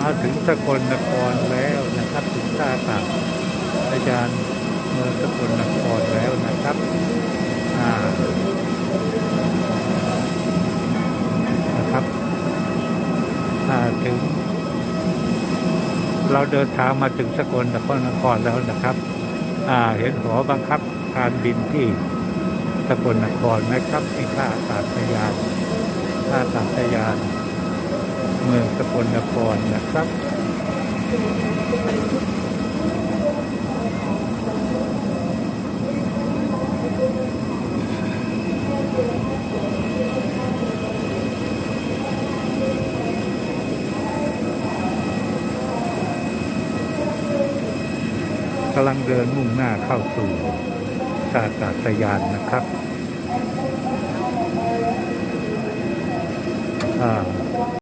มาถึงสกลนครแล้วนะครับถึงท่าอากาศยานเมืองสกลนครแล้วนะครับอ่านะครับอ่าถึง เราเดินทางมาถึงสกลนครนครแล้วนะครับ อ่าเห็นหอบังคับการบินที่สกลนครไหมครับที่ท่าอากาศยานท่าอากาศยานเมืองส กลนครนะครับ กำลังเดินมุ่งหน้าเข้าสู่ท่าอากาศยานนะครับ อ่า